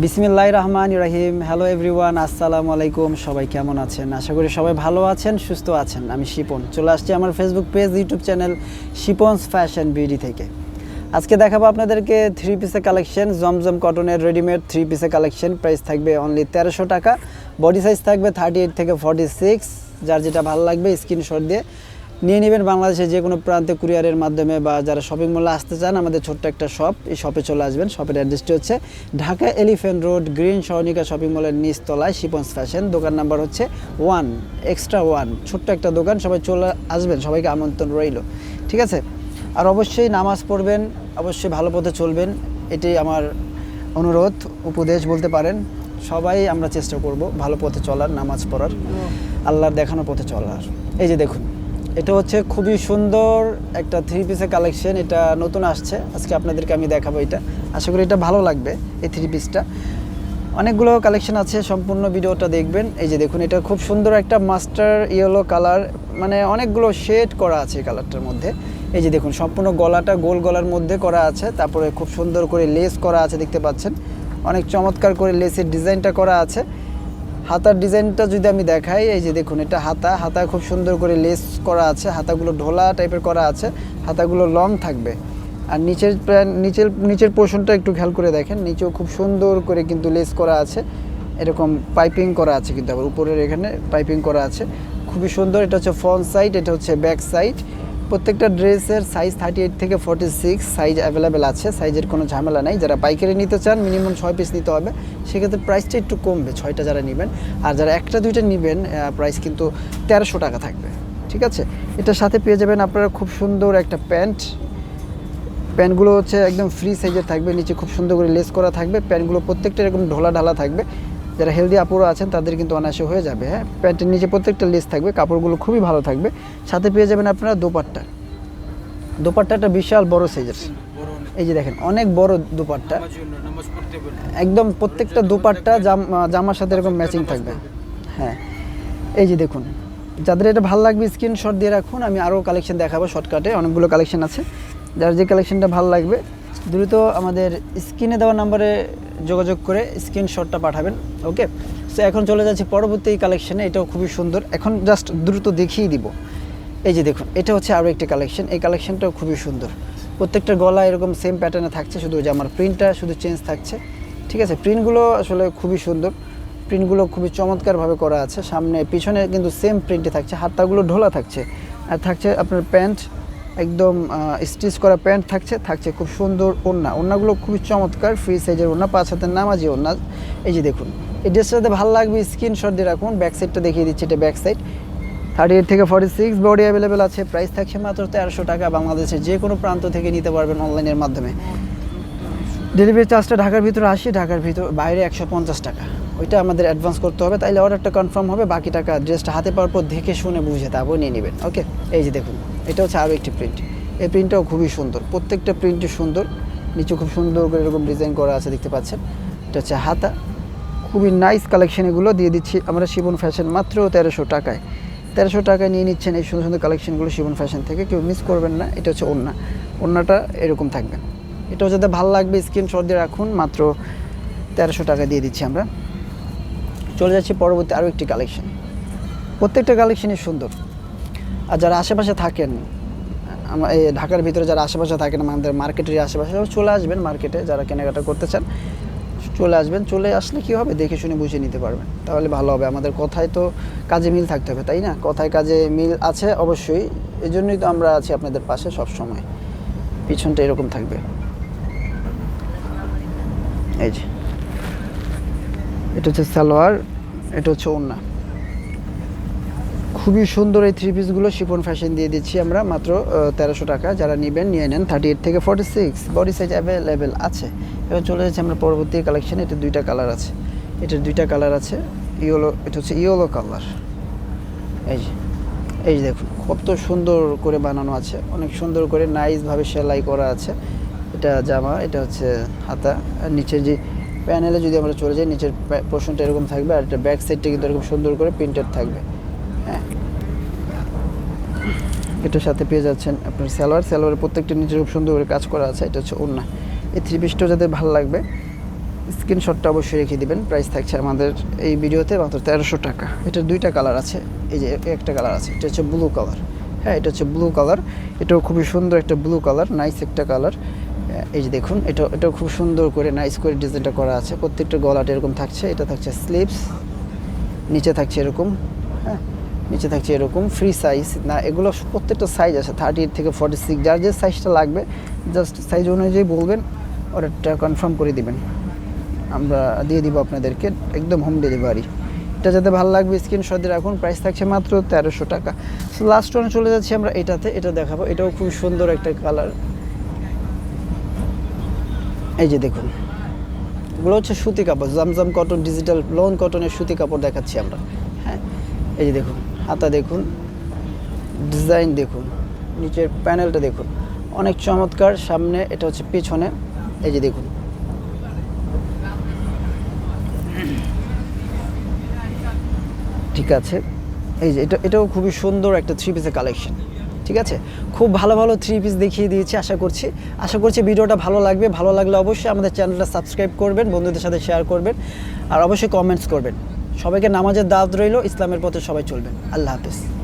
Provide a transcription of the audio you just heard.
বিসমিল্লাহ রহমান রাহিম hello everyone আসসালামু আলাইকুম। সবাই কেমন আছেন? আশা করি সবাই ভালো আছেন, সুস্থ আছেন। আমি শিপন। চলে আসছি আমার Facebook page YouTube channel Shipon's fashion beauty থেকে। আজকে দেখাবো আপনাদেরকে থ্রি পিসের কালেকশন জমজম কটনের রেডিমেড থ্রি পিসের কালেকশন প্রাইস থাকবে অনলি তেরোশো টাকা। বডি সাইজ থাকবে থার্টি এইট থেকে ফর্টি সিক্স যার যেটা ভালো লাগবে স্ক্রিনশট দিয়ে নিয়ে নেবেন বাংলাদেশে যে কোনো প্রান্তে কুরিয়ারের মাধ্যমে বা যারা শপিং মলে আসতে চান, আমাদের ছোট্ট একটা শপ এই শপে চলে আসবেন। শপের অ্যাড্রেসটি হচ্ছে ঢাকা এলিফ্যান্ট রোড গ্রিন সরণিকা শপিং মলের নিচতলায় শিপন্স ফ্যাশন দোকান নাম্বার হচ্ছে ওয়ান এক্সট্রা ওয়ান ছোট্ট একটা দোকান, সবাই চলে আসবেন, সবাইকে আমন্ত্রণ রইল। ঠিক আছে? আর অবশ্যই নামাজ পড়বেন, অবশ্যই ভালো পথে চলবেন এটি আমার অনুরোধ, উপদেশ বলতে পারেন। সবাই আমরা চেষ্টা করব ভালো পথে চলার, নামাজ পড়ার, আল্লাহর দেখানো পথে চলার। এই যে দেখুন। এটা হচ্ছে খুবই সুন্দর একটা থ্রি পিসের কালেকশন এটা নতুন আসছে। আজকে আপনাদেরকে আমি দেখাবো এটা। আশা করি এটা ভালো লাগবে, এই থ্রি পিসটা অনেকগুলো কালেকশন আছে, সম্পূর্ণ ভিডিওটা দেখবেন। এই যে দেখুন, এটা খুব সুন্দর একটা মাস্টার ইয়েলো কালার মানে অনেকগুলো শেড করা আছে কালারটার মধ্যে। এই যে দেখুন, সম্পূর্ণ গলাটা গোল গলার মধ্যে করা আছে, তারপরে খুব সুন্দর করে লেস করা আছে, দেখতে পাচ্ছেন। অনেক চমৎকার করে লেসের ডিজাইনটা করা আছে। হাতার ডিজাইনটা যদি আমি দেখাই, এই যে দেখুন, এটা হাতা। হাতা খুব সুন্দর করে লেস করা আছে, হাতাগুলো ঢোলা টাইপের করা আছে, হাতাগুলো লং থাকবে। আর নিচের নিচের নিচের পোর্শনটা একটু খেয়াল করে দেখেন, নিচেও খুব সুন্দর করে কিন্তু লেস করা আছে। এরকম পাইপিং করা আছে কিন্তু আবার, উপরের এখানে পাইপিং করা আছে। খুবই সুন্দর, এটা হচ্ছে ফ্রন্ট সাইড এটা হচ্ছে ব্যাক সাইড প্রত্যেকটা ড্রেসের সাইজ থার্টি এইট থেকে ফর্টি সিক্স সাইজ অ্যাভেলেবেল আছে সাইজের কোনো ঝামেলা নাই। যারা পাইকারি নিতে চান মিনিমাম ছয় পিস নিতে হবে। সেক্ষেত্রে প্রাইসটা একটু কমবে, ছয়টা যারা নেবেন। আর যারা একটা, দুইটা নেবেন প্রাইস কিন্তু তেরোশো টাকা থাকবে। ঠিক আছে? এটার সাথে পেয়ে যাবেন আপনারা খুব সুন্দর একটা প্যান্ট। প্যান্টগুলো হচ্ছে একদম ফ্রি সাইজের থাকবে। নিচে খুব সুন্দর করে লেস করা থাকবে। প্যান্টগুলো প্রত্যেকটা এরকম ঢোলা ঢালা থাকবে। যারা হেলদি আপুরা আছেন, তাদের কিন্তু অনায়াসে হয়ে যাবে হ্যাঁ? প্যান্টের নিচে প্রত্যেকটা লেস থাকবে, কাপড়গুলো খুবই ভালো থাকবে। সাথে পেয়ে যাবেন আপনারা দোপাট্টা। দোপাট্টাটা বিশাল বড় সাইজের এই যে দেখেন, অনেক বড় দোপাট্টা। একদম প্রত্যেকটা দোপাট্টা জাম- জামার সাথে এরকম ম্যাচিং থাকবে। হ্যাঁ। এই যে দেখুন, যাদের এটা ভালো লাগবে স্ক্রিনশট দিয়ে রাখুন, আমি আরও কালেকশন দেখাবো শর্টকাটে অনেকগুলো কালেকশন আছে। যার যে কালেকশনটা ভালো লাগবে দ্রুত আমাদের স্ক্রিনে দেওয়া নাম্বারে যোগাযোগ করে স্ক্রিনশটটা পাঠাবেন, ওকে? সো এখন চলে যাচ্ছি পরবর্তী কালেকশানে এটাও খুবই সুন্দর। এখন জাস্ট দ্রুত দেখিয়ে দিব। এই যে দেখুন, এটা হচ্ছে আরও একটি কালেকশন এই কালেকশনটাও খুবই সুন্দর। প্রত্যেকটা গলা এরকম সেম প্যাটার্নে থাকছে, শুধু যে আমার প্রিন্টটা শুধু চেঞ্জ থাকছে। ঠিক আছে প্রিন্টগুলো আসলে খুবই সুন্দর। প্রিন্টগুলো খুবই চমৎকারভাবে করা আছে। সামনে, পিছনে কিন্তু সেম প্রিন্টে থাকছে। হাতটাগুলো ঢোলা থাকছে। আর থাকছে আপনার প্যান্ট একদম স্টিচ করা প্যান্ট থাকছে থাকছে খুব সুন্দর ওড়না। ওড়নাগুলো খুবই চমৎকার ফ্রি সাইজের ওড়না, পাঁচ হাতের নামাজি ওড়না। এই যে দেখুন, এই ড্রেসটাতে ভালো লাগবে স্ক্রিনশট দিয়ে রাখুন ব্যাক সাইডটা দেখিয়ে দিচ্ছি, এটা ব্যাক সাইড থার্টি এইট থেকে ফর্টি সিক্স বডি অ্যাভেলেবেল আছে প্রাইস থাকছে মাত্র তেরোশো টাকা, বাংলাদেশের যে কোনো প্রান্ত থেকে নিতে পারবেন অনলাইনের মাধ্যমে। ডেলিভারি চার্জটা ঢাকার ভিতরে আসি, ঢাকার ভিতর, বাইরে একশো পঞ্চাশ টাকা। ওইটা আমাদের অ্যাডভান্স করতে হবে, তাইলে অর্ডারটা কনফার্ম হবে, বাকি টাকা ড্রেসটা হাতে পাওয়ার পর দেখে শুনে বুঝে তারপর নিয়ে নেবেন। ওকে এই যে দেখুন। এটা হচ্ছে আরও একটি প্রিন্ট এই প্রিন্টটাও খুবই সুন্দর। প্রত্যেকটা প্রিন্টই সুন্দর, নিচে খুব সুন্দর করে এরকম ডিজাইন করা আছে দেখতে পাচ্ছেন। এটা হচ্ছে হাতা। খুবই নাইস কালেকশন এগুলো দিয়ে দিচ্ছি। আমরা শিবন ফ্যাশন মাত্র তেরোশো টাকায়। তেরোশো টাকায় নিয়ে নিচ্ছেন এই সুন্দর সুন্দর কালেকশনগুলো শিবন ফ্যাশন থেকে। কেউ মিস করবেন না। এটা হচ্ছে ওড়না। ওড়নাটা এরকম থাকবে। এটাও যাতে ভালো লাগবে স্ক্রিনশট দিয়ে রাখুন। মাত্র তেরোশো টাকা দিয়ে দিচ্ছি আমরা। চলে যাচ্ছি পরবর্তী আরও একটি কালেকশন প্রত্যেকটা কালেকশনই সুন্দর। আর যারা আশেপাশে থাকেন আমার এই ঢাকার ভিতরে যারা আশেপাশে থাকেন, আমাদের মার্কেটের আশেপাশে চলে আসবেন মার্কেটে, যারা কেনাকাটা করতে চান চলে আসবেন, চলে আসলে কি হবে দেখে শুনে বুঝে নিতে পারবেন। তাহলে ভালো হবে। আমাদের কথায় তো কাজে মিল থাকতে হবে, তাই না? কথায় কাজে মিল আছে অবশ্যই। এই জন্যই তো আমরা আছি আপনাদের পাশে সব সময় পিছনটা এরকম থাকবে। এই যে। এটা হচ্ছে সালোয়ার, এটা হচ্ছে ওড়না। খুবই সুন্দর এই থ্রি পিসগুলো শিপন ফ্যাশন দিয়ে দিচ্ছি আমরা, মাত্র তেরোশো টাকা। যারা নেবেন, নিয়ে নেন। থার্টি এইট থেকে forty six body size available আছে। এবার চলে যাচ্ছে আমরা পরবর্তী কালেকশন এটা দুইটা কালার আছে। এটার দুইটা কালার আছে। ইয়েলো এটা হচ্ছে ইয়েলো কালার এই যে এই যে দেখুন, কত সুন্দর করে বানানো আছে। অনেক সুন্দর করে নাইসভাবে সেলাই করা আছে। এটা জামা, এটা হচ্ছে হাতা। আর নিচে যে প্যানেলে যদি আমরা চলে যাই, নিচের পোর্শনটা এরকম থাকবে। আর এটা ব্যাক সাইডটা কিন্তু এরকম সুন্দর করে প্রিন্টেড থাকবে হ্যাঁ এটার সাথে পেয়ে যাচ্ছেন আপনার সালোয়ার সালোয়ারের প্রত্যেকটা নিচে খুব সুন্দর করে কাজ করা আছে, এটা হচ্ছে ওড়না। এই থ্রি পিসটাও যাদের ভালো লাগবে স্ক্রিনশটটা অবশ্যই রেখে দিবেন। প্রাইস থাকছে আমাদের এই ভিডিওতে মাত্র তেরোশো টাকা। এটার দুইটা কালার আছে, এই যে একটা কালার আছে, এটা হচ্ছে ব্লু কালার হ্যাঁ এটা হচ্ছে ব্লু কালার এটাও খুবই সুন্দর একটা ব্লু কালার নাইস একটা কালার এই যে দেখুন এটা এটাও খুব সুন্দর করে নাইস করে ডিজাইনটা করা আছে। প্রত্যেকটা গলাটা এরকম থাকছে, এটা থাকছে স্লিভস নিচে থাকছে এরকম। হ্যাঁ নিচে থাকছে এরকম ফ্রি সাইজ না, এগুলো প্রত্যেকটা সাইজ আছে থার্টি এইট থেকে ফর্টি সিক্স যার যে সাইজটা লাগবে জাস্ট সাইজ অনুযায়ী বলবেন অর্ডারটা কনফার্ম করে দিবেন। আমরা দিয়ে দিব আপনাদেরকে, একদম হোম ডেলিভারি এটা যাতে ভালো লাগবে স্ক্রিনশট দিয়ে রাখুন প্রাইস থাকছে মাত্র তেরোশো টাকা। লাস্ট ওয়ান চলে যাচ্ছি আমরা এটাতে, এটা দেখাবো, এটাও খুব সুন্দর একটা কালার এই যে দেখুন, এগুলো হচ্ছে সুতি কাপড়, জামজাম কটন ডিজিটাল লোন কটনের সুতি কাপড় দেখাচ্ছি আমরা। হ্যাঁ এই যে দেখুন। হাতা দেখুন ডিজাইন দেখুন, নিচের প্যানেলটা দেখুন। অনেক চমৎকার, সামনে এটা হচ্ছে পেছনে, এই যে দেখুন। ঠিক আছে? এই যে এটা, এটাও খুবই সুন্দর একটা থ্রি পিসের কালেকশন ঠিক আছে? খুব ভালো ভালো থ্রি পিস দেখিয়ে দিয়েছি, আশা করছি। আশা করছি ভিডিওটা ভালো লাগবে। ভালো লাগলে অবশ্যই আমাদের চ্যানেলটা সাবস্ক্রাইব করবেন, বন্ধুদের সাথে শেয়ার করবেন, আর অবশ্যই কমেন্টস করবেন। সবাইকে নামাজের দাওয়াত রইল ইসলামের পথে সবাই চলবেন। আল্লাহ হাফেজ।